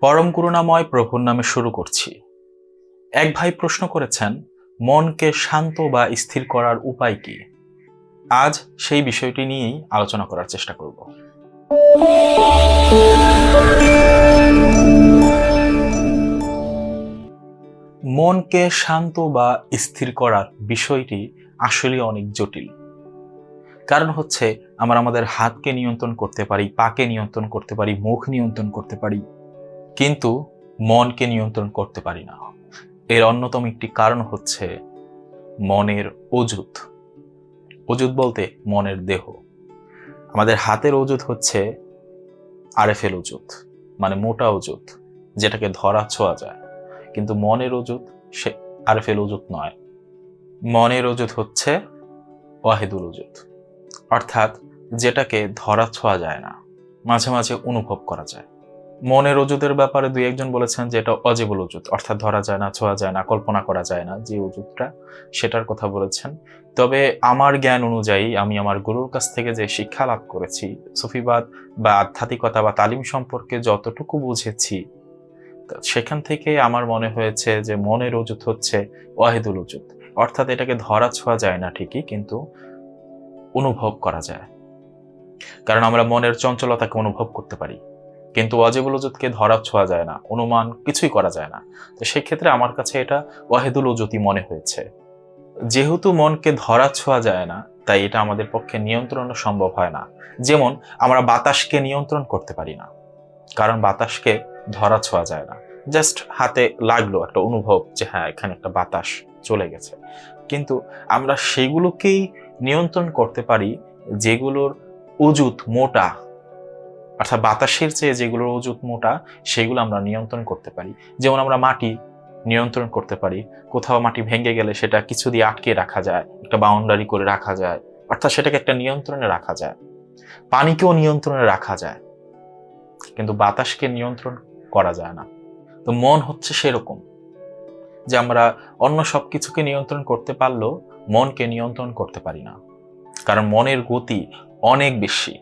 পরম করুণাময় প্রভুর নামে শুরু করছি। এক ভাই প্রশ্ন করেছেন, মনকে শান্ত বা স্থির করার উপায় কি? আজ সেই বিষয়টি নিয়েই আলোচনা করার চেষ্টা করব। মনকে শান্ত বা স্থির করার বিষয়টি আসলে অনেক জটিল। কারণ হচ্ছে, আমরা আমাদের হাতকে নিয়ন্ত্রণ করতে পারি, পাকে নিয়ন্ত্রণ করতে পারি, মুখ নিয়ন্ত্রণ করতে পারি কিন্তু মনকে নিয়ন্ত্রণ করতে পারি না। এর অন্যতম একটি কারণ হচ্ছে মনের অজুত অজুত বলতে মনের দেহ। আমাদের হাতের অজুত হচ্ছে আরএফএল অজুত মানে মোটা অজুত যেটাকে ধরা ছোঁয়া যায়। কিন্তু মনের অজুত সে আরএফএল অজুত নয়। মনের অজুত হচ্ছে ওয়াহেদুল অজুত অর্থাৎ যেটাকে ধরা ছোঁয়া যায় না, মাঝে মাঝে অনুভব করা যায়। মনের অজুতের ব্যাপারে দুই একজন বলেছেন যে এটা অজেবল অজুত অর্থাৎ ধরা যায় না, ছোঁয়া যায় না, কল্পনা করা যায় না যে অজুতটা সেটার কথা বলেছেন। তবে আমার জ্ঞান অনুযায়ী আমি আমার গুরুর কাছ থেকে যে শিক্ষা লাভ করেছি, সুফিবাদ বা আধ্যাত্মিকতা বা তালিম সম্পর্কে যতটুকু বুঝেছি সেখান থেকে আমার মনে হয়েছে যে মনের অজুত হচ্ছে ওয়াহিদুল অজুত অর্থাৎ এটাকে ধরা ছোঁয়া যায় না ঠিকই, কিন্তু অনুভব করা যায়। কারণ আমরা মনের চঞ্চলতাকে অনুভব করতে পারি। কিন্তু ওয়াজিবুল ওজুদকে ধরা ছোঁয়া যায় না, অনুমান কিছুই করা যায় না। তো সেক্ষেত্রে আমার কাছে এটা ওয়াহিদুল ওজুতি মনে হয়েছে। যেহেতু মনকে ধরা ছোঁয়া যায় না, তাই এটা আমাদের পক্ষে নিয়ন্ত্রণ সম্ভব হয় না। যেমন, আমরা বাতাসকে নিয়ন্ত্রণ করতে পারি না, কারণ বাতাসকে ধরা ছোঁয়া যায় না। জাস্ট হাতে লাগল একটা অনুভব যে হ্যাঁ এখানে একটা বাতাস চলে গেছে। কিন্তু আমরা সেগুলোকেই নিয়ন্ত্রণ করতে পারি, যেগুলোর অজুত মোটা অর্থাৎ বাতাসের চেয়ে যেগুলোর অজুত মোটা, সেগুলো আমরা নিয়ন্ত্রণ করতে পারি। যেমন আমরা মাটি নিয়ন্ত্রণ করতে পারি। কোথাও মাটি ভেঙে গেলে সেটা কিছু দিয়ে আটকে রাখা যায়, একটা বাউন্ডারি করে রাখা যায়, অর্থাৎ সেটাকে একটা নিয়ন্ত্রণে রাখা যায়। পানিকেও নিয়ন্ত্রণে রাখা যায়। কিন্তু বাতাসকে নিয়ন্ত্রণ করা যায় না। তো মন হচ্ছে সেরকম। যে আমরা অন্য সব কিছুকে নিয়ন্ত্রণ করতে পারলেও মনকে নিয়ন্ত্রণ করতে পারি না। কারণ মনের গতি অনেক বেশি।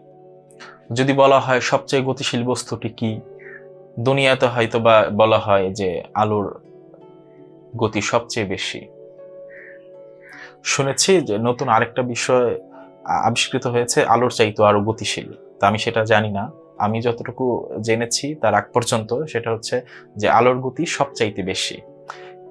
যদি বলা হয় সবচেয়ে গতিশীল বস্তুটি কি? দুনিয়াতে হয়তো বা বলা হয় যে আলোর গতি সবচেয়ে বেশি। শুনেছি যে নতুন আরেকটা বিষয় আবিষ্কৃত হয়েছে, আলোর চাইতো আরও গতিশীল। তা আমি সেটা জানি না। আমি যতটুকু জেনেছি তার আগ পর্যন্ত সেটা হচ্ছে যে আলোর গতি সবচাইতে বেশি।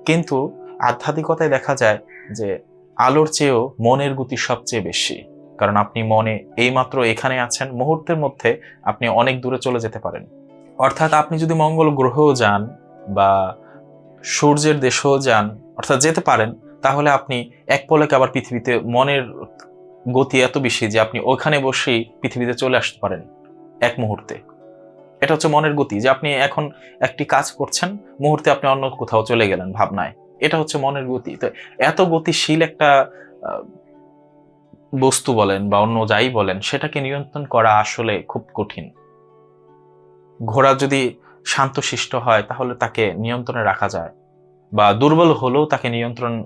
কিন্তু আধ্যাত্মিকতায় দেখা যায় যে আলোর চেয়েও মনের গতি সবচেয়ে বেশি। কারণ আপনি মনে এইমাত্র এখানে আছেন, মুহূর্তের মধ্যে আপনি অনেক দূরে চলে যেতে পারেন। অর্থাৎ আপনি যদি মঙ্গল গ্রহেও যান বা সূর্যের দেশেও যান, অর্থাৎ যেতে পারেন, তাহলে আপনি এক পলকে আবার পৃথিবীতে মনের গতি এত বেশি যে আপনি ওখানে বসেই পৃথিবীতে চলে আসতে পারেন এক মুহূর্তে। এটা হচ্ছে মনের গতি যে আপনি এখন একটি কাজ করছেন, মুহূর্তে আপনি অন্য কোথাও চলে গেলেন ভাবনায়। এটা হচ্ছে মনের গতি। তো এত গতিশীল একটা বস্তু বলেন বা অন্য যাই বলেন, সেটাকে নিয়ন্ত্রণ করা আসলে খুব কঠিন। ঘোড়া যদি শান্তশিষ্ট হয়, তাহলে তাকে নিয়ন্ত্রণে রাখা যায় বা দুর্বল হলেও তাকে নিয়ন্ত্রণ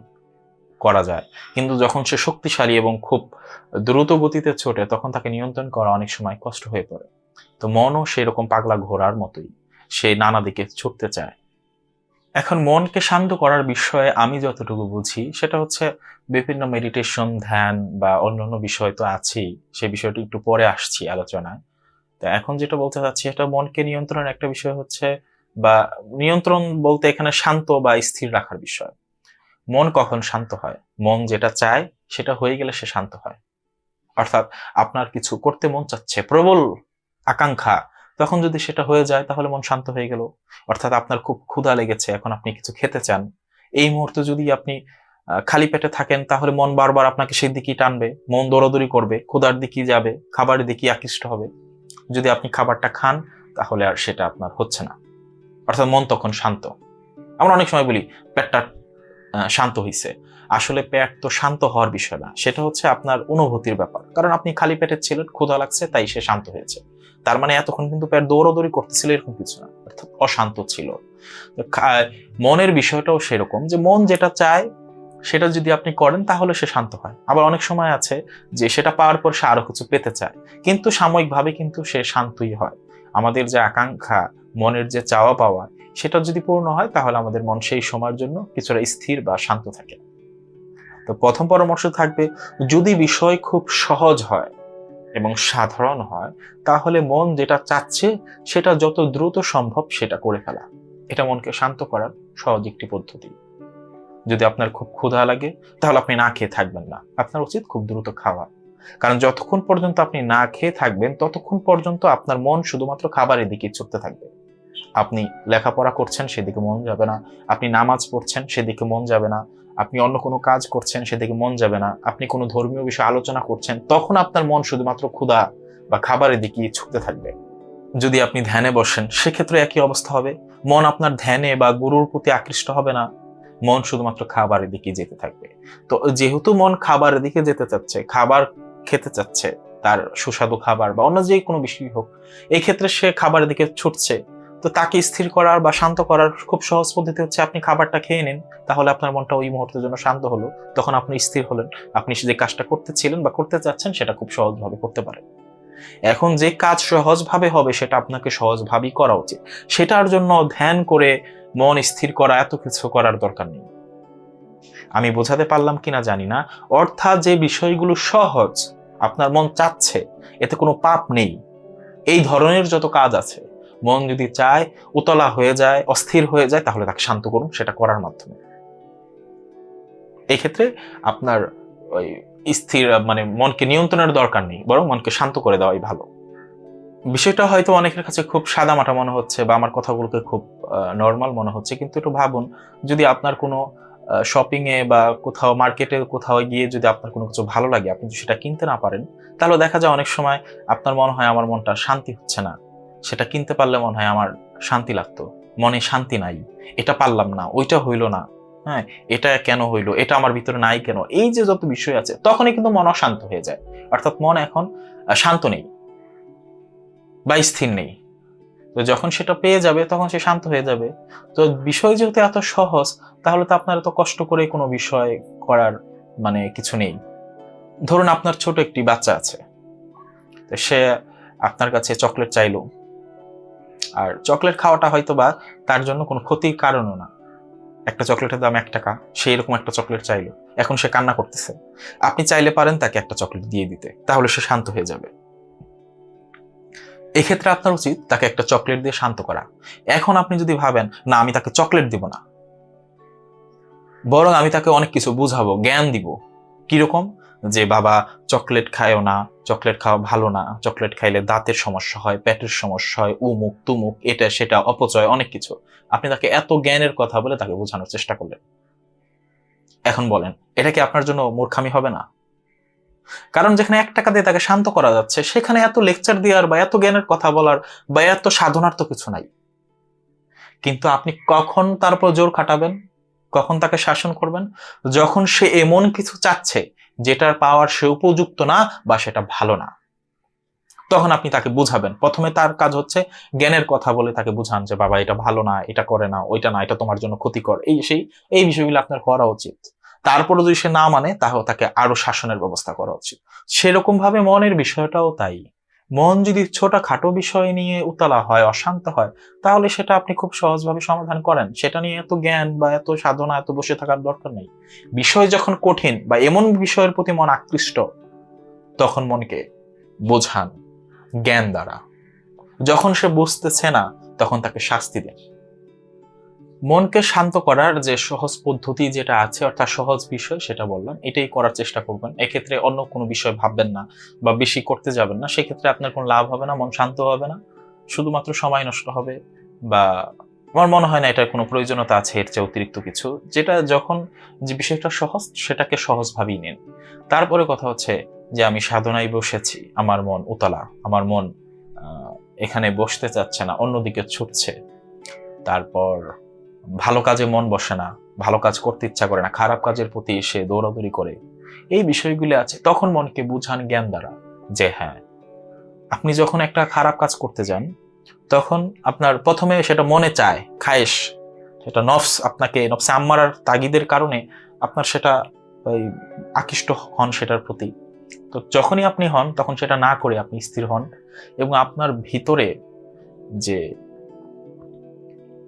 করা যায়। কিন্তু যখন সে শক্তিশালী এবং খুব দ্রুত গতিতে ছোটে, তখন তাকে নিয়ন্ত্রণ করা অনেক সময় কষ্ট হয়ে পড়ে। তো মনও সেরকম পাগলা ঘোড়ার মতোই, সে নানা দিকে ছুটতে চায়। এখন মনকে শান্ত করার বিষয়ে আমি যতটুকু বুঝি, সেটা হচ্ছে বিভিন্ন মেডিটেশন ধ্যান বা অন্যান্য বিষয় তো আছেই। সে বিষয়টি একটু পরে আসছি আলোচনায়। তো এখন যেটা বলতে চাচ্ছি, এটা মনকে নিয়ন্ত্রণের একটা বিষয় হচ্ছে বা নিয়ন্ত্রণ বলতে এখানে শান্ত বা স্থির রাখার বিষয়। মন কখন শান্ত হয়? মন যেটা চায়, সেটা হয়ে গেলে সে শান্ত হয়। অর্থাৎ আপনার কিছু করতে মন চাচ্ছে, প্রবল আকাঙ্ক্ষা তখন যদি সেটা হয়ে যায়, তাহলে মন শান্ত হয়ে গেল। অর্থাৎ আপনার খুব ক্ষুধা লেগেছে, এখন আপনি কিছু খেতে চান। এই মুহূর্তে যদি আপনি খালি পেটে থাকেন, তাহলে মন বারবার আপনাকে সেই দিকেই টানবে। মন দৌড়াদৌড়ি করবে, ক্ষুধার দিকেই যাবে খাবারের দিকেই আকৃষ্ট হবে। যদি আপনি খাবারটা খান, তাহলে আর সেটা আপনার হচ্ছে না। অর্থাৎ মন তখন শান্ত। আমরা অনেক সময় বলি, পেটটা শান্ত হইছে। আসলে পেট তো শান্ত হওয়ার বিষয় না, সেটা হচ্ছে আপনার অনুভূতির ব্যাপার। কারণ আপনি খালি পেটে ছিলেন, ক্ষুধা লাগছে, তাই সে শান্ত হয়েছে। তার মানে এতক্ষণ কিন্তু পেট দৌড়াদৌড়ি করতেছিল এরকম কিছু না, অর্থাৎ অশান্ত ছিল। মনের বিষয়টাও সেরকম যে মন যেটা চায়, সেটা যদি আপনি করেন তাহলে সে শান্ত হয়। আবার অনেক সময় আছে যে সেটা পাওয়ার পর সে আরও কিছু পেতে চায়, কিন্তু সাময়িকভাবে কিন্তু সে শান্তই হয়। আমাদের যে আকাঙ্ক্ষা, মনের যে চাওয়া পাওয়া, সেটা যদি পূর্ণ হয় তাহলে আমাদের মন সেই সময়ের জন্য কিছুটা স্থির বা শান্ত থাকে। প্রথম পরামর্শ থাকবে, যদি বিষয় খুব সহজ হয় এবং সাধারণ হয়, তাহলে মন যেটা চাচ্ছে সেটা যত দ্রুত সম্ভব সেটা করে ফেলা। এটা মনকে শান্ত করার সহজ একটি পদ্ধতি। যদি আপনার খুব ক্ষুধা লাগে, তাহলে আপনি না খেয়ে থাকবেন না। আপনার উচিত খুব দ্রুত খাওয়া। কারণ যতক্ষণ পর্যন্ত আপনি না খেয়ে থাকবেন, ততক্ষণ পর্যন্ত আপনার মন শুধুমাত্র খাবারের দিকে ছুটতে থাকবে। আপনি লেখাপড়া করছেন, সেদিকে মন যাবে না। আপনি নামাজ পড়ছেন, সেদিকে মন যাবে না। আপনি অন্য কোনো কাজ করছেন সেদিকে মন যাবে না। আপনি কোনো ধর্মীয় বিষয়ে আলোচনা করছেন, তখন আপনার মন শুধুমাত্র ক্ষুধা বা খাবারের দিকে ছুটতে থাকবে। যদি আপনি ধ্যানে বসেন, সেক্ষেত্রে একই অবস্থা হবে। মন আপনার ধ্যানে বা গুরুর প্রতি আকৃষ্ট হবে না। মন শুধুমাত্র খাবারের দিকে যেতে থাকবে। তো যেহেতু মন খাবারের দিকে যেতে চাচ্ছে, খাবার খেতে চাচ্ছে, তার সুস্বাদু খাবার বা অন্য যে কোনো বিষয় হোক এই ক্ষেত্রে সে খাবারের দিকে ছুটছে তো তাকে স্থির করার বা শান্ত করার খুব সহজ পদ্ধতি হচ্ছে আপনি খাবারটা খেয়ে নিন, তাহলে আপনার মনটা ওই মুহূর্তের জন্য শান্ত হলো। তখন আপনি স্থির হলেন, আপনি যে কাজটা করতেছিলেন বা করতে চাচ্ছেন সেটা খুব সহজভাবে করতে পারেন। এখন যে কাজ সহজভাবে হবে সেটা আপনাকে সহজভাবেই করা উচিত। সেটার জন্য ধ্যান করে মন স্থির করা, এত কিছু করার দরকার নেই। আমি বোঝাতে পারলাম কিনা জানি না। অর্থাৎ যে বিষয়গুলো সহজ, আপনার মন চাচ্ছে, এতে কোনো পাপ নেই। এই ধরনের যত কাজ আছে মন যদি চায়, উতলা হয়ে যায়, অস্থির হয়ে যায়, তাহলে তাকে শান্ত করুন, সেটা করার মাধ্যমে। এক্ষেত্রে আপনার ওই স্থির মানে মনকে নিয়ন্ত্রণের দরকার নেই, বরং মনকে শান্ত করে দেওয়াই ভালো। বিষয়টা হয়তো অনেকের কাছে খুব সাদামাটা মনে হচ্ছে বা আমার কথাগুলোকে খুব নর্মাল মনে হচ্ছে, কিন্তু একটু ভাবুন, যদি আপনার কোনো শপিং এ বা কোথাও মার্কেটে কোথাও গিয়ে যদি আপনার কোনো কিছু ভালো লাগে, আপনি যদি সেটা কিনতে না পারেন, তাহলে দেখা যায় অনেক সময় আপনার মনে হয় আমার মনটা শান্তি হচ্ছে না। সেটা কিনতে পারলে মনে হয় আমার শান্তি লাগতো। মনে শান্তি নাই। এটা পারলাম না, ওইটা হইল না। হ্যাঁ এটা কেন হইল? এটা আমার ভিতরে নাই কেন? এই যে যত বিষয় আছে, তখনই কিন্তু মন অশান্ত হয়ে যায়। অর্থাৎ মন এখন শান্ত নেই বা স্থির নেই। তো যখন সেটা পেয়ে যাবে, তখন সে শান্ত হয়ে যাবে। তো বিষয় যেহেতু এত সহজ, তাহলে তো আপনার এত কষ্ট করে কোনো বিষয় করার মানে কিছু নেই। ধরুন আপনার ছোট একটি বাচ্চা আছে। তো সে আপনার কাছে চকলেট চাইলো। আর চকলেট খাওয়াটা হয়তো বা তার জন্য কোনো ক্ষতির কারণও না। একটা চকলেটের দাম এক টাকা, সে এরকম একটা চকলেট চাইলো, এখন সে কান্না করতেছে। আপনি চাইলে পারেন তাকে একটা চকলেট দিয়ে দিতে, তাহলে সে শান্ত হয়ে যাবে। এক্ষেত্রে আপনার উচিত তাকে একটা চকলেট দিয়ে শান্ত করা। এখন আপনি যদি ভাবেন, না, আমি তাকে চকলেট দিব না। বরং আমি তাকে অনেক কিছু বুঝাবো, জ্ঞান দিব। কীরকম? যে বাবা চকলেট খায়ও না, চকলেট খাওয়া ভালো না, চকলেট খাইলে দাঁতের সমস্যা হয়, পেটের সমস্যা হয়, উমুক, তুমুক, এটা, সেটা, অপচয়, অনেক কিছু। আপনি তাকে এত জ্ঞানের কথা বলে তাকে বোঝানোর চেষ্টা করলেন। এখন বলেন, এটা কি আপনার জন্য মূর্খামি হবে না? কারণ যেখানে এক টাকা দিয়ে তাকে শান্ত করা যাচ্ছে, সেখানে এত লেকচার দেওয়ার বা এত জ্ঞানের কথা বলার বা এত সাধনার তো কিছু নাই। কিন্তু আপনি কখন তার উপর জোর খাটাবেন? কখন তাকে শাসন করবেন? যখন সে এমন কিছু চাচ্ছে যেটার পাওয়ার সে উপযুক্ত না বা সেটা ভালো না। তখন আপনি তাকে বুঝাবেন। প্রথমে তার কাজ হচ্ছে জ্ঞানের কথা বলে তাকে বুঝান যে, বাবা, এটা ভালো না, এটা করে না, ওইটা না, এটা তোমার জন্য ক্ষতিকর। এই সেই, এই বিষয়গুলো আপনার করা উচিত। তারপরে যদি সে না মানে তাহলে তাকে আরও শাসনের ব্যবস্থা করা উচিত। সেরকম ভাবে মনের বিষয়টাও তাই। মন যদি ছোটা খাটো বিষয় নিয়ে উতলা হয়, অশান্ত হয়, তাহলে সেটা আপনি খুব সহজভাবে সমাধান করেন। সেটা নিয়ে এত জ্ঞান বা এত সাধনা, এত বসে থাকার দরকার নেই। বিষয় যখন কঠিন বা এমন বিষয়ের প্রতি মন আকৃষ্ট, তখন মনকে বোঝান জ্ঞান দ্বারা। যখন সে বুঝতেছে না, তখন তাকে শাস্তি দেন। মনকে শান্ত করার যে সহজ পদ্ধতি যেটা আছে, অর্থাৎ সহজ বিষয় সেটা বললাম, এটাই করার চেষ্টা করবেন। এক্ষেত্রে অন্য কোনো বিষয় ভাববেন না বা বেশি করতে যাবেন না। সেক্ষেত্রে আপনার কোনো লাভ হবে না, মন শান্ত হবে না। শুধুমাত্র সময় নষ্ট হবে বা আমার মনে হয় না এটার কোনো প্রয়োজনীয়তা আছে, এর চেয়ে অতিরিক্ত কিছু। যেটা যখন যে বিষয়টা সহজ, সেটাকে সহজভাবেই নিন। তারপরে কথা হচ্ছে যে আমি সাধনায় বসেছি, আমার মন উতলা, আমার মন এখানে বসতে চাচ্ছে না, অন্যদিকে ছুটছে। তারপর ভালো কাজে মন বসে না, ভালো কাজ করতে ইচ্ছা করে না, খারাপ কাজের প্রতি এসে দৌড়াদৌড়ি করে। এই বিষয়গুলি আছে, তখন মনকে বুঝান জ্ঞান দ্বারা যে হ্যাঁ আপনি যখন একটা খারাপ কাজ করতে যান, তখন আপনার প্রথমে সেটা মনে চায়, খায়েশ। সেটা নফস আপনাকে, নফসে আম্মারার তাগিদের কারণে আপনার সেটা ওই আকৃষ্ট হন সেটার প্রতি। তো যখনই আপনি হন, তখন সেটা না করে আপনি স্থির হন এবং আপনার ভিতরে যে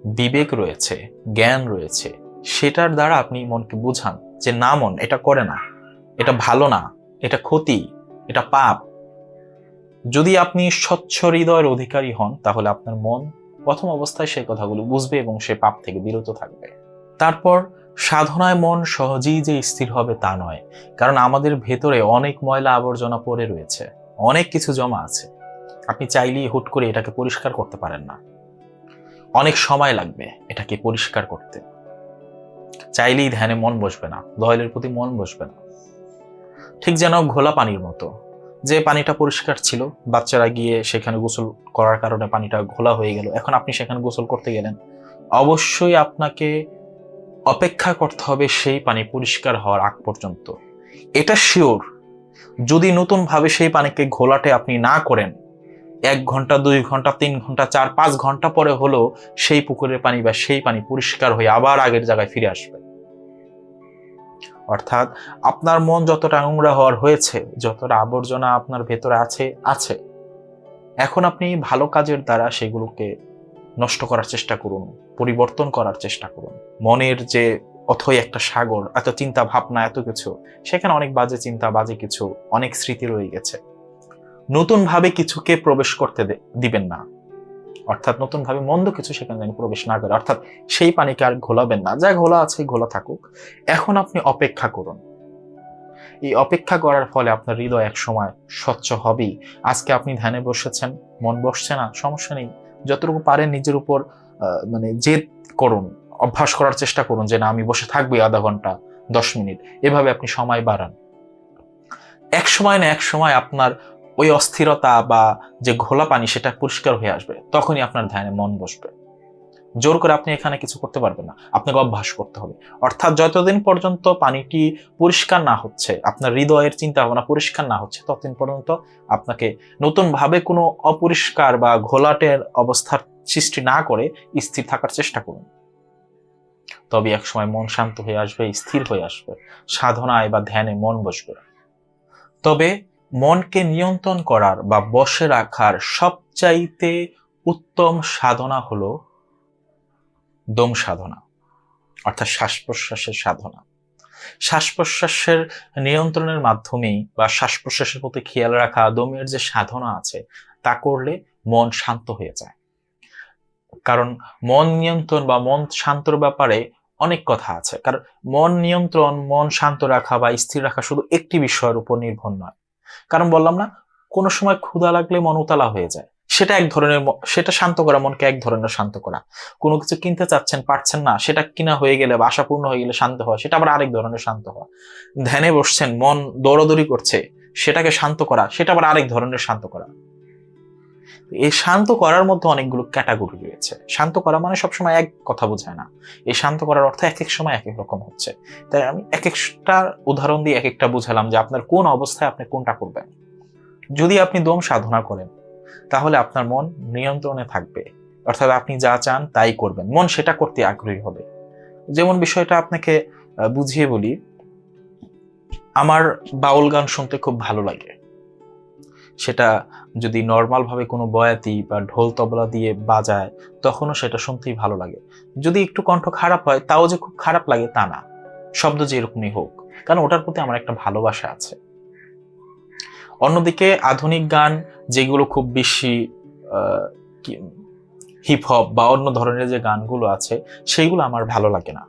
বিবেক রয়েছে, জ্ঞান রয়েছে, সেটার দ্বারা আপনি মনকে বুঝান যে না মন, এটা করে না, এটা ভালো না, এটা ক্ষতি, এটা পাপ। যদি আপনি স্বচ্ছ হৃদয়ের অধিকারী হন, তাহলে আপনার মন প্রথম অবস্থায় সেই কথাগুলো বুঝবে এবং সে পাপ থেকে বিরত থাকবে। তারপর, সাধনায় মন সহজেই যে স্থির হবে তা নয়, কারণ আমাদের ভেতরে অনেক ময়লা আবর্জনা পড়ে রয়েছে, অনেক কিছু জমা আছে। আপনি চাইলেই হুট করে এটাকে পরিষ্কার করতে পারেন না। অনেক সময় লাগবে এটাকে পরিষ্কার করতে। চাইলেই ধ্যানে মন বসবে না দয়ালের প্রতি মন বসবে না। ঠিক যেন ঘোলা পানির মতো। যে পানিটা পরিষ্কার ছিল, বাচ্চারা গিয়ে সেখানে গোসল করার কারণে পানিটা ঘোলা হয়ে গেল, এখন আপনি সেখানে গোসল করতে গেলেন। অবশ্যই আপনাকে অপেক্ষা করতে হবে সেই পানি পরিষ্কার হওয়ার আগ পর্যন্ত। এটা শিওর যদি নতুন ভাবে সেই পানিকে ঘোলাটে আপনি না করেন এক ঘণ্টা, দুই ঘণ্টা, তিন ঘণ্টা, চার, পাঁচ ঘণ্টা পরে হলো সেই পুকুরের পানি বা সেই পানি পরিষ্কার হয়ে আবার আগের জায়গায় ফিরে আসবে। অর্থাৎ আপনার মন যতটা নোংরা হওয়ার হয়েছে, যতটা আবর্জনা আপনার ভেতরে আছে আছে। এখন আপনি ভালো কাজের দ্বারা সেগুলোকে নষ্ট করার চেষ্টা করুন, পরিবর্তন করার চেষ্টা করুন। মনের যে অথই একটা সাগর, এত চিন্তা ভাবনা, এত কিছু, সেখানে অনেক বাজে চিন্তা, বাজে কিছু, অনেক স্মৃতি রয়ে গেছে। নতুন ভাবে কিছুকে প্রবেশ করতে দিবেন না। অর্থাৎ নতুন ভাবে মন্দ কিছু সেখানে যেন প্রবেশ না করে। অর্থাৎ সেই পানিকে আর ঘোলাবেন না। যা ঘোলা আছে ঘোলা থাকুক। এখন আপনি অপেক্ষা করুন। এই অপেক্ষা করার ফলে আপনার হৃদয় এক সময় স্বচ্ছ হবেই। আজকে আপনি ধ্যানে বসেছেন, মন বসছে না, সমস্যা নেই। যতটুকু পারেন নিজের উপর মানে জেদ করুন, অভ্যাস করার চেষ্টা করুন যে না, আমি বসে থাকবোই আধা ঘণ্টা, দশ মিনিট। এভাবে আপনি সময় বাড়ান। এক সময় না, এক সময় আপনার ওই অস্থিরতা বা যে ঘোলা পানি সেটা পরিষ্কার হয়ে আসবে। তখনই আপনার ধ্যানে মন বসবে। জোর করে আপনি এখানে কিছু করতে পারবেন না। আপনাকে অভ্যাস করতে হবে। অর্থাৎ যতদিন পর্যন্ত পানিটি পরিষ্কার না হচ্ছে, আপনার হৃদয়ের চিন্তা ভাবনা পরিষ্কার না হচ্ছে, ততদিন পর্যন্ত আপনাকে নতুন ভাবে কোনো অপরিষ্কার বা ঘোলাটের অবস্থার সৃষ্টি না করে স্থির থাকার চেষ্টা করুন। তবে এক সময় মন শান্ত হয়ে আসবে, স্থির হয়ে আসবে। সাধনায় বা ধ্যানে মন বসবে। তবে মনকে নিয়ন্ত্রণ করার বা বসে রাখার সবচাইতে উত্তম সাধনা হলো দম সাধনা, অর্থাৎ শ্বাস প্রশ্বাসের সাধনা। শ্বাস প্রশ্বাসের নিয়ন্ত্রণের মাধ্যমেই বা শ্বাস প্রশ্বাসের প্রতি খেয়াল রাখা দমের যে সাধনা আছে, তা করলে মন শান্ত হয়ে যায়। কারণ মন নিয়ন্ত্রণ বা মন শান্তর ব্যাপারে অনেক কথা আছে। কারণ মন নিয়ন্ত্রণ, মন শান্ত রাখা বা স্থির রাখা শুধু একটি বিষয়ের উপর নির্ভর নয়। কারণ বললাম না, কোনো সময় ক্ষুধা লাগলে মন উতালা হয়ে যায়। সেটা এক ধরনের সেটা শান্ত করা, মনকে এক ধরনের শান্ত করা। কোনো কিছু কিনতে চাচ্ছেন, পারছেন না, সেটা কিনা হয়ে গেলে বা আশাপূর্ণ হয়ে গেলে শান্ত হওয়া, সেটা আবার আরেক ধরনের শান্ত হওয়া। ধ্যানে বসছেন, মন দৌড়দৌড়ি করছে, সেটাকে শান্ত করা, সেটা আবার আরেক ধরনের শান্ত করা। এই শান্ত করার মধ্যে অনেকগুলো ক্যাটাগরি রয়েছে। শান্ত করা মানে সবসময় এক কথা বোঝায় না। এই শান্ত করার অর্থ এক এক সময় এক এক রকম হচ্ছে। তাই আমি এক একটা উদাহরণ দিয়ে এক একটা বুঝালাম যে আপনার কোন অবস্থায় আপনি কোনটা করবেন। যদি আপনি দম সাধনা করেন, তাহলে আপনার মন নিয়ন্ত্রণে থাকবে। অর্থাৎ আপনি যা চান তাই করবেন। মন সেটা করতে আগ্রহী হবে। যেমন বিষয়টা আপনাকে বুঝিয়ে বলি। আমার বাউল গান শুনতে খুব ভালো লাগে। সেটা যদি নর্মাল ভাবে কোনো বয়াতি বা ঢোল তবলা দিয়ে বাজায়, তখনও সেটা শুনতেই ভালো লাগে। যদি একটু কণ্ঠ খারাপ হয়, তাও যে খুব খারাপ লাগে তা না। শব্দ যে এরকমই হোক, কারণ ওটার প্রতি আমার একটা ভালোবাসা আছে। অন্যদিকে আধুনিক গান যেগুলো খুব বেশি হিপ হপ বা অন্য ধরনের যে গানগুলো আছে, সেইগুলো আমার ভালো লাগে না।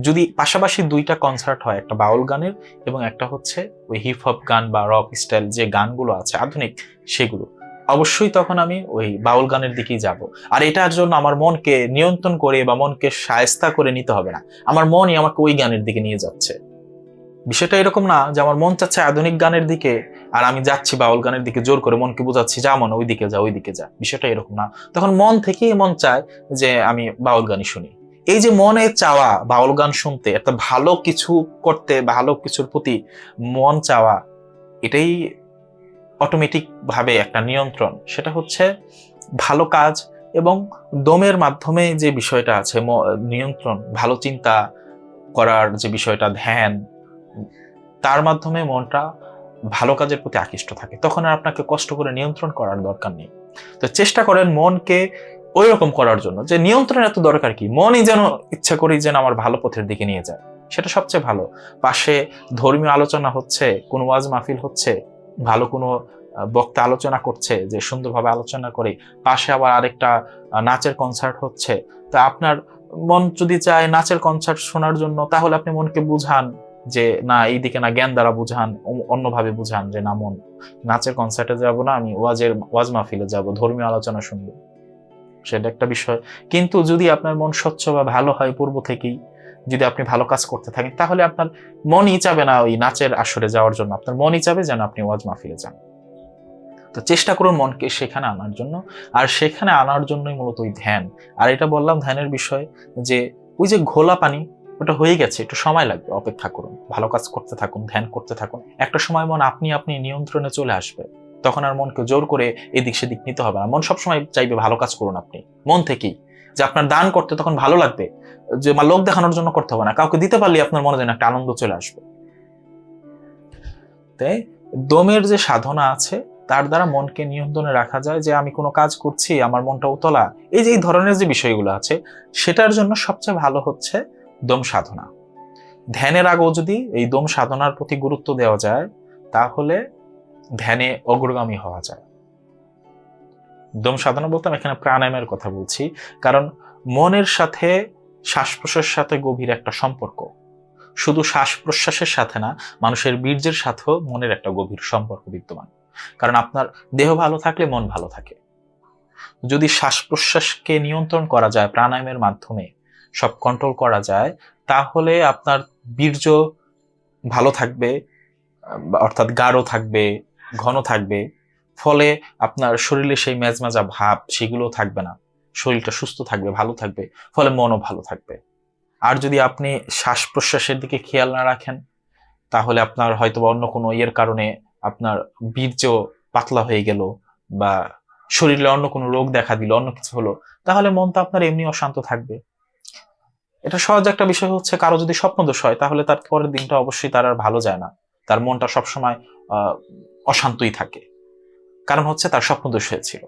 যদি পাশাপাশি দুইটা কনসার্ট হয়, একটা বাউল গানের এবং একটা হচ্ছে ওই হিপ হপ গান বা রক স্টাইল যে গানগুলো আছে, আধুনিক, সেগুলো। অবশ্যই তখন আমি ওই বাউল গানের দিকেই যাব। আর এটার জন্য আমার মনকে নিয়ন্ত্রণ করে বা মনকে সায়স্তা করে নিতে হবে না। আমার মনই আমাকে ওই গানের দিকে নিয়ে যাচ্ছে। বিষয়টা এরকম না যে আমার মন চাচ্ছে আধুনিক গানের দিকে, আর আমি যাচ্ছি বাউল গানের দিকে জোর করে মনকে বোঝাচ্ছি, যা মন ওই দিকে যা ওই দিকে যা। বিষয়টা এরকম না। তখন মন থেকেই মন চায় যে আমি বাউল গানই শুনি। এই যে মনে চাওয়া বাউল গান শুনতে একটা ভালো কিছু করতে ভালো কিছুর প্রতি মন চাওয়া, এটাই অটোমেটিক ভাবে একটা নিয়ন্ত্রণ। সেটা হচ্ছে ভালো কাজ এবং দমের মাধ্যমে যে বিষয়টা আছে নিয়ন্ত্রণ, ভালো চিন্তা করার যে বিষয়টা, ধ্যান, তার মাধ্যমে মনটা ভালো কাজের প্রতি আকৃষ্ট থাকে। তখন আর আপনাকে কষ্ট করে নিয়ন্ত্রণ করার দরকার নেই। তো চেষ্টা করেন মনকে ওই রকম করার জন্য যে নিয়ন্ত্রণ এত দরকার কি? মনই যেন ইচ্ছা করি যেন আমার ভালো পথের দিকে নিয়ে যায়। সেটা সবচেয়ে ভালো। পাশে ধর্মীয় আলোচনা হচ্ছে, কোনো ওয়াজ মাহফিল হচ্ছে, ভালো কোনো বক্তা আলোচনা করছে, যে সুন্দরভাবে আলোচনা করে। পাশে আবার আরেকটা নাচের কনসার্ট হচ্ছে। তা আপনার মন যদি চায় নাচের কনসার্ট শোনার জন্য, তাহলে আপনি মনকে বুঝান যে না, এইদিকে না, জ্ঞান দ্বারা বুঝান অন্য- অন্যভাবে বুঝান যে না, মন, নাচের কনসার্টে যাব না, আমি ওয়াজের, ওয়াজ মাহফিলে যাব, ধর্মীয় আলোচনা শুনব। সেটা একটা বিষয়। কিন্তু যদি আপনার মন স্বচ্ছ বা ভালো হয় পূর্ব থেকেই, যদি আপনি ভালো কাজ করতে থাকেন, তাহলে আপনার মনই চাবে না ওই নাচের আসরে যাওয়ার জন্য। আপনার মনই চাবে যেন আপনি ওয়াজ মাহফিলে যান। তো চেষ্টা করুন মনকে সেখানে আনার জন্য। আর সেখানে আনার জন্যই মূলত ওই ধ্যান। আর এটা বললাম ধ্যানের বিষয় যে, ওই যে ঘোলা পানি, ওটা হয়ে গেছে, একটু সময় লাগবে, অপেক্ষা করুন। ভালো কাজ করতে থাকুন, ধ্যান করতে থাকুন। একটা সময় মন আপনি আপনি নিয়ন্ত্রণে চলে আসবে। তখন আর মনকে জোর করে এদিক সেদিক নিতে হবে না। মন সবসময় চাইবে ভালো কাজ করুন আপনি। মন থেকেই। যে আপনার দান করতে তখন ভালো লাগবে। যে মা লোক দেখানোর জন্য করতে হবে না। কাউকে দিতে পারলে আপনার মনে যেন একটা আনন্দ চলে আসবে। তাই দমের যে সাধনা আছে, তার দ্বারা মনকে নিয়ন্ত্রণে রাখা যায় যে আমি কোনো কাজ করছি, আমার মনটা উতলা। এই যে এই ধরনের যে বিষয়গুলো আছে, সেটার জন্য সবচেয়ে ভালো হচ্ছে দম সাধনা। ধ্যানের আগেও যদি এই দম সাধনার প্রতি গুরুত্ব দেওয়া যায়, তাহলে ধ্যানে অগ্রগামী হওয়া যায়। দম সাধনা বলতে আমি এখানে প্রাণায়ামের কথা বলছি। কারণ মনের সাথে শ্বাস প্রশ্বাসের সাথে গভীর একটা সম্পর্ক। শুধু শ্বাস প্রশ্বাসের সাথে না, মানুষের বীর্যের সাথেও মনের একটা গভীর সম্পর্ক বিদ্যমান। কারণ আপনার দেহ ভালো থাকলে মন ভালো থাকে। যদি শ্বাস প্রশ্বাসকে নিয়ন্ত্রণ করা যায়, প্রাণায়ামের মাধ্যমে সব কন্ট্রোল করা যায়, তাহলে আপনার বীর্য ভালো থাকবে অর্থাৎ গাঢ় থাকবে ঘন থাকবে। ফলে আপনার শরীরে সেই মেজমেজা ভাব সেগুলো থাকবে না। শরীরটা সুস্থ থাকবে, ভালো থাকবে, ফলে মনও ভালো থাকবে। আর যদি আপনি শ্বাস প্রশ্বাসের দিকে খেয়াল না রাখেন, তাহলে আপনার হয়তো অন্য কোনো ইয়ের কারণে আপনার বীর্য পাতলা হয়ে গেল বা শরীরে অন্য কোনো রোগ দেখা দিল, অন্য কিছু হলো, তাহলে মন তো আপনার এমনি অশান্ত থাকবে। এটা সহজ একটা বিষয় হচ্ছে, কারও যদি স্বপ্নদোষ হয়, তাহলে তার পরের দিনটা অবশ্যই তার আর ভালো যায় না। তার মনটা সবসময় অশান্তই থাকে। কারণ হচ্ছে তার স্বপ্নদোষ হয়েছিল।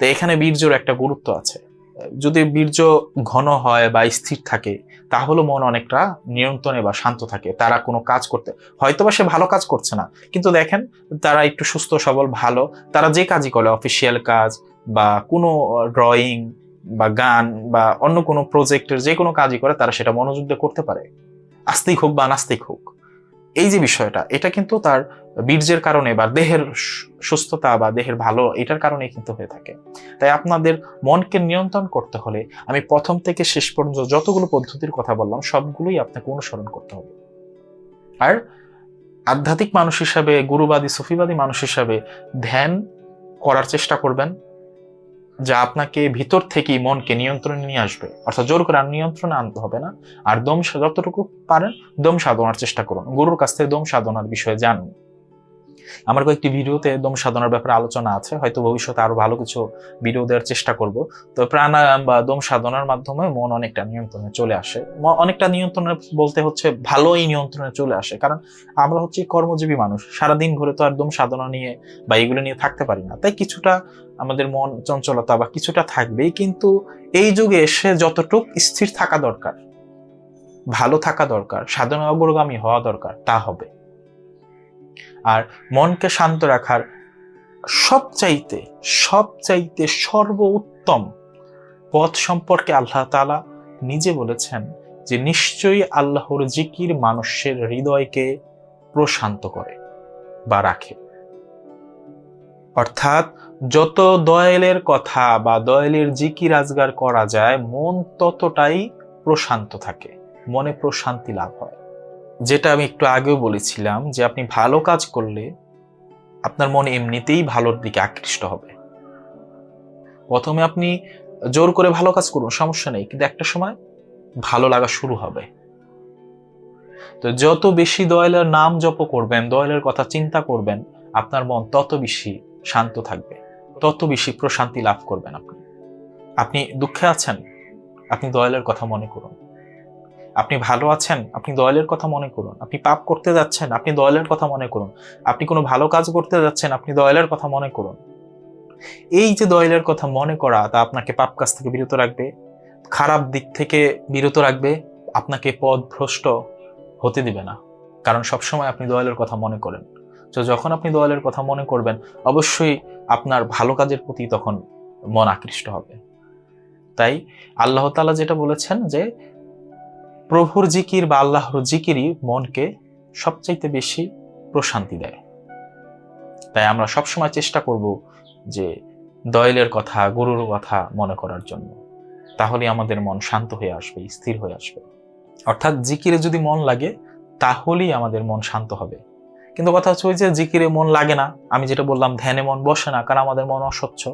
তো এখানে বীর্যর একটা গুরুত্ব আছে। যদি বীর্য ঘন হয় বা স্থির থাকে তাহলে মন অনেকটা নিয়ন্ত্রণে বা শান্ত থাকে। তারা কোনো কাজ করতে হয়তো বা সে ভালো কাজ করছে না। কিন্তু দেখেন, তারা একটু সুস্থ, সবল, ভালো। তারা যে কাজই করে অফিসিয়াল কাজ বা কোনো ড্রয়িং বা গান বা অন্য কোনো প্রজেক্টের যে কোনো কাজই করে, তারা সেটা মনোযোগ করতে পারে। আস্তিক হোক বা নাস্তিক হোক। এই যে বিষয়টা, এটা কিন্তু তার বীর্যের কারণে বা দেহের সুস্থতা বা দেহের ভালো এটার কারণে কিন্তু হয়ে থাকে। তাই আপনাদের মনকে নিয়ন্ত্রণ করতে হলে আমি প্রথম থেকে শেষ পর্যন্ত যতগুলো পদ্ধতির কথা বললাম, সবগুলোই আপনাকে অনুসরণ করতে হবে। আর আধ্যাত্মিক মানুষ হিসাবে, গুরুবাদী, সুফিবাদী মানুষ হিসাবে ধ্যান করার চেষ্টা করবেন, যা আপনাকে ভিতর থেকেই মনকে নিয়ন্ত্রণে নিয়ে আসবে। অর্থাৎ জোর করে নিয়ন্ত্রণে আনতে হবে না। আর দম যতটুকু পারেন দম সাধনার চেষ্টা করুন। গুরুর কাছ থেকে দম সাধনার বিষয়ে জানুন। আমার কয়েকটি ভিডিওতে দম সাধনার ব্যাপারে আলোচনা আছে, হয়তো ভবিষ্যতে আরও ভালো কিছু ভিডিও দেওয়ার চেষ্টা করব। তো প্রাণায়াম বা দম সাধনার মাধ্যমে মন অনেকটা নিয়ন্ত্রণে চলে আসে। অনেকটা নিয়ন্ত্রণে বলতে হচ্ছে ভালোই নিয়ন্ত্রণে চলে আসে, কারণ আমরা হচ্ছে কর্মজীবী মানুষ। সারাদিন ঘুরে তো আর দম সাধনা নিয়ে বা এগুলো নিয়ে থাকতে পারি না। তাই কিছুটা আমাদের মন চঞ্চলতা বা কিছুটা থাকবেই, কিন্তু এই যুগে এসে যতটুক স্থির থাকা দরকার, ভালো থাকা দরকার, সাধনা অগ্রগামী হওয়া দরকার, তা হবে। আর মনকে শান্ত রাখার সবচাইতে সবচাইতে সর্বোত্তম পথ সম্পর্কে আল্লাহ তালা নিজে বলেছেন যে নিশ্চয়ই আল্লাহর জিকির মানুষের হৃদয়কে প্রশান্ত করে বা রাখে। অর্থাৎ যত দয়ালের কথা বা দয়ালের জিকির আজগার করা যায়, মন ততটাই প্রশান্ত থাকে, মনে প্রশান্তি লাভ হয়। যেটা আমি একটু আগেও বলেছিলাম যে আপনি ভালো কাজ করলে আপনার মন এমনিতেই ভালোর দিকে আকৃষ্ট হবে। প্রথমে আপনি জোর করে ভালো কাজ করুন, সমস্যা নেই, কিন্তু একটা সময় ভালো লাগা শুরু হবে। তো যত বেশি দয়ালের নাম জপ করবেন, দয়ালের কথা চিন্তা করবেন, আপনার মন তত বেশি শান্ত থাকবে, তত বেশি প্রশান্তি লাভ করবেন আপনি। আপনি দুঃখে আছেন, আপনি দয়ালের কথা মনে করুন। আপনি ভালো আছেন? আপনি দয়ালের কথা মনে করুন। আপনি পাপ করতে যাচ্ছেন, আপনি দয়ালের কথা মনে করুন। আপনি কোনো ভালো কাজ করতে যাচ্ছেন, আপনি দয়ালের কথা মনে করুন। এই যে দয়ালের কথা মনে করা, তা আপনাকে পাপ কাজ থেকে বিরত রাখবে, খারাপ দিক থেকে বিরত রাখবে, আপনাকে পথ ভ্রষ্ট হতে দিবে না। কারণ সবসময় আপনি দয়ালের কথা মনে করেন। তো যখন আপনি দয়ালের কথা মনে করবেন, অবশ্যই আপনার ভালো কাজের প্রতি তখন মন আকৃষ্ট হবে। তাই আল্লাহ তাআলা যেটা বলেছেন যে প্রভুর জিকির বা আল্লাহর জিকিরই মনকে সবচাইতে বেশি প্রশান্তি দেয়। তাই আমরা সবসময় চেষ্টা করব যে দয়েলের কথা, গুরুর কথা মনে করার জন্য। তাহলে আমাদের মন শান্ত হয়ে আসবে, স্থির হয়ে আসবে। অর্থাৎ জিকিরে যদি মন লাগে, তাহলেই আমাদের মন শান্ত হবে। কিন্তু কথা হচ্ছে ওই যে জিকিরে মন লাগে না, আমি যেটা বললাম, ধ্যানে মন বসে না, কারণ আমাদের মন অস্বচ্ছ।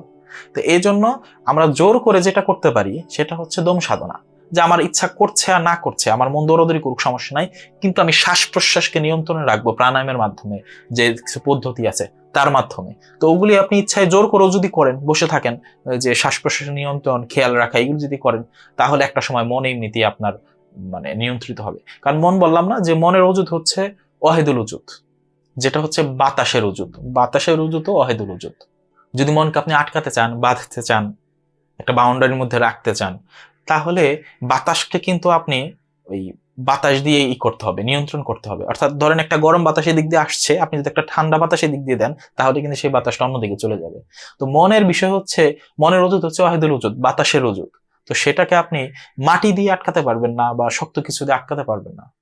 তো এই জন্য আমরা জোর করে যেটা করতে পারি, সেটা হচ্ছে দম সাধনা। যে আমার ইচ্ছা করছে আর না করছে, আমার মন দৌড়দৌড়ি করুক, সমস্যা নাই। কিন্তু আমি শ্বাস প্রশ্বাসকে নিয়ন্ত্রণে রাখব প্রাণায়ামের মাধ্যমে, যে কিছু পদ্ধতি আছে তার মাধ্যমে। তো ওগুলি আপনি ইচ্ছায় জোর করেও যদি করেন, বসে থাকেন যে শ্বাস প্রশ্বাস নিয়ন্ত্রণ, খেয়াল রাখা, এগুলো যদি করেন, তাহলে একটা সময় মন এমনিতেই আপনার মানে নিয়ন্ত্রিত হবে। কারণ মন বললাম না যে মনের ওজুদ হচ্ছে অহেদুল ওজুদ যেটা হচ্ছে বাতাসের ওজুদ বাতাসের ওজুদও অহেদুল ওজুদ যদি মনকে আপনি আটকাতে চান, বাঁধতে চান, একটা বাউন্ডারির মধ্যে রাখতে চান তাহলে বাতাসকে কিন্তু আপনি ওই বাতাস দিয়ে ই করতে হবে, নিয়ন্ত্রণ করতে হবে। অর্থাৎ ধরেন একটা গরম বাতাসের দিক দিয়ে আসছে, আপনি যদি একটা ঠান্ডা বাতাসের দিক দিয়ে দেন, তাহলে কিন্তু সেই বাতাসটা অন্যদিকে চলে যাবে। তো মনের বিষয় হচ্ছে, মনের ওজুদ হচ্ছে অহেদুল ওজুদ বাতাসের ওজুদ তো সেটাকে আপনি মাটি দিয়ে আটকাতে পারবেন না বা শক্ত কিছু দিয়ে আটকাতে পারবেন না।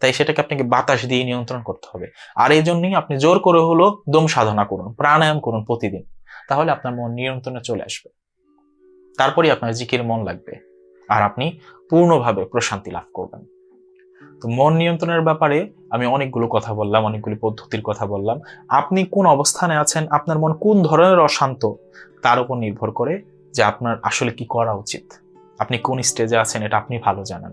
তাই সেটাকে আপনাকে বাতাস দিয়ে নিয়ন্ত্রণ করতে হবে। আর এই জন্যই আপনি জোর করে হলো দম সাধনা করুন, প্রাণায়াম করুন প্রতিদিন। তাহলে আপনার মন নিয়ন্ত্রণে চলে আসবে। তারপরেই আপনার জিকির মন লাগবে। আর আপনি পূর্ণভাবে প্রশান্তি লাভ করবেন। তো মন নিয়ন্ত্রণের ব্যাপারে আমি অনেকগুলো কথা বললাম, অনেকগুলি পদ্ধতির কথা বললাম। আপনি কোন অবস্থানে আছেন, আপনার মন কোন ধরনের অশান্ত, তার উপর নির্ভর করে যে আপনার আসলে কি করা উচিত। আপনি কোন স্টেজে আছেন এটা আপনি ভালো জানেন।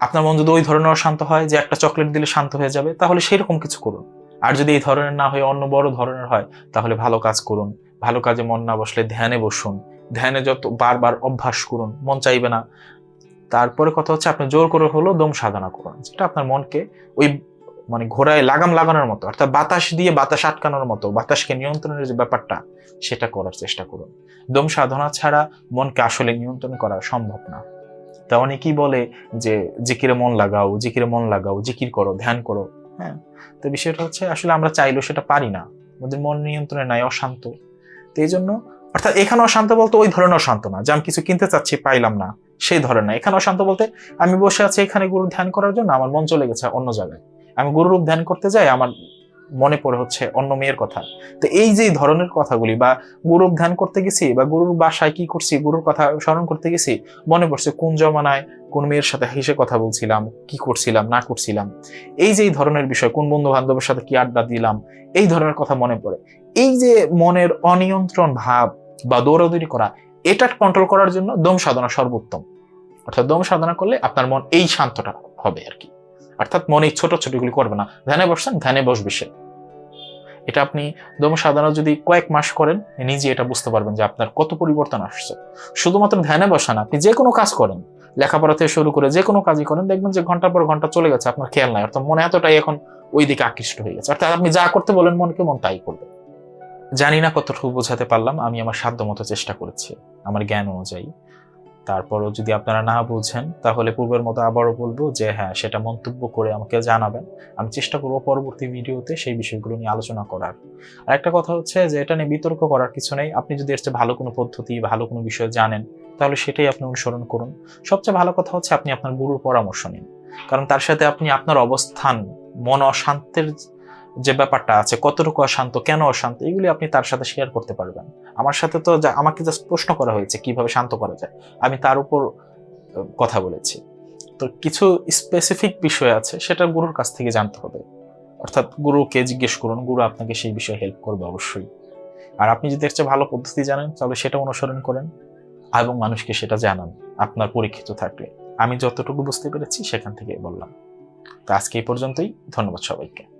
আপনার মন যদি ওই ধরনের অশান্ত হয় যে একটা চকলেট দিলে শান্ত হয়ে যাবে, তাহলে সেরকম কিছু করুন। আর যদি এই ধরনের না হয়ে, অন্য বড় ধরনের হয়, তাহলে ভালো কাজ করুন। ভালো কাজে মন না বসলে ধ্যানে বসুন। ধ্যানে যত বারবার অভ্যাস করুন, মন চাইবে না। তারপরে কথা হচ্ছে আপনি জোর করে হলো দম সাধনা করুন। যেটা আপনার মনকে ওই মানে ঘোড়ায় লাগাম লাগানোর মতো, অর্থাৎ বাতাস দিয়ে বাতাস আটকানোর মতো, বাতাসকে নিয়ন্ত্রণের যে ব্যাপারটা, সেটা করার চেষ্টা করুন। দম সাধনা ছাড়া মনকে আসলে নিয়ন্ত্রণ করা সম্ভব না। তা অনেকেই বলে যে, জিকিরে মন লাগাও, জিকিরে মন লাগাও, জিকির করো, ধ্যান করো। হ্যাঁ তো বিষয়টা হচ্ছে আসলে আমরা চাইলেও সেটা পারি না। আমাদের মন নিয়ন্ত্রণে নাই, অশান্ত। তো এই জন্য অর্থাৎ এখানে অশান্ত বলতে ওই ধরনের অশান্ত না, যে আমি কিছু কিনতে চাচ্ছি, পাইলাম না। সেই ধরনের না। এখানে অশান্ত বলতে, আমি বসে আছি এখানে গুরু ধ্যান করার জন্য, আমার মন চলে গেছে অন্য জায়গায়। আমি গুরুরূপ ধ্যান করতে যাই, আমার মনে পড়ে হচ্ছে অন্য মেয়ের কথা। তো এই যে ধরনের কথাগুলি, বা গুরুর ধ্যান করতে গেছি, বা গুরুর বাসায় কি করছি, গুরুর কথা স্মরণ করতে গেছি, মনে পড়ছে কোন জমানায় কোন মেয়ের সাথে হেসে কথা বলছিলাম, কি করছিলাম, না করছিলাম। এই যে এই ধরনের বিষয়, কোন বন্ধু বান্ধবের সাথে কি আড্ডা দিলাম, এই ধরনের কথা মনে পড়ে। এই যে মনের অনিয়ন্ত্রণ ভাব বা দৌড়াদৌড়ি করা এটা কন্ট্রোল করার জন্য দম সাধনা সর্বোত্তম। অর্থাৎ দম সাধনা করলে আপনার মন এই শান্তটা হবে আর কি। অর্থাৎ মনে এই ছোট ছোটগুলি করবে না। ধ্যানে বসছেন, ধ্যানে বসবে সে। এটা আপনি দম সাধনা যদি কয়েক মাস করেন, নিজে এটা বুঝতে পারবেন যে আপনার কত পরিবর্তন আসছে। শুধুমাত্র ধ্যানে বসান আপনি যে কোনো কাজ করেন লেখাপড়া থেকে শুরু করে যে কোনো কাজই করেন, দেখবেন যে ঘণ্টার পর ঘণ্টা চলে গেছে, আপনার খেয়াল নাই। অর্থাৎ মনে এতটাই এখন ওই দিকে আকৃষ্ট হয়ে গেছে। অর্থাৎ আপনি যা করতে বলেন মনকে, মন তাই করবে। জানি না কতটুকু বোঝাতে পারলাম, আমি আমার সাধ্য মতো চেষ্টা করেছি, আমার জ্ঞান অনুযায়ী। তারপরও যদি আপনারা না বুঝেন, তাহলে পূর্বের মতো আবারও বলব যে হ্যাঁ সেটা মন্তব্য করে আমাকে জানাবেন। আমি চেষ্টা করব পরবর্তী ভিডিওতে সেই বিষয়গুলো নিয়ে আলোচনা করার। আর একটা কথা হচ্ছে যে, এটা নিয়ে বিতর্ক করার কিছু নেই। আপনি যদি এর চেয়ে ভালো কোনো পদ্ধতি, ভালো কোনো বিষয় জানেন, তাহলে সেটাই আপনি অনুসরণ করুন। সবচেয়ে ভালো কথা হচ্ছে আপনি আপনার গুরুর পরামর্শ নিন। কারণ তার সাথে আপনি আপনার অবস্থান, মন অশান্তের যে ব্যাপারটা আছে, কতটুকু অশান্ত, কেন অশান্ত, এগুলি আপনি তার সাথে শেয়ার করতে পারবেন। আমার সাথে তো যা- আমাকে জাস্ট প্রশ্ন করা হয়েছে, কীভাবে শান্ত করা যায়? আমি তার উপর কথা বলেছি। তো কিছু স্পেসিফিক বিষয় আছে, সেটা গুরুর কাছ থেকে জানতে হবে। অর্থাৎ গুরুকে জিজ্ঞেস করুন, গুরু, আপনাকে সেই বিষয়ে হেল্প করবে অবশ্যই। আর আপনি যদি একটা ভালো পদ্ধতি জানেন, তাহলে সেটা অনুসরণ করেন এবং মানুষকে সেটা জানান, আপনার পরীক্ষিত থাকলে। আমি যতটুকু বুঝতে পেরেছি, সেখান থেকে বললাম। তো আজকে এই পর্যন্তই। ধন্যবাদ সবাইকে।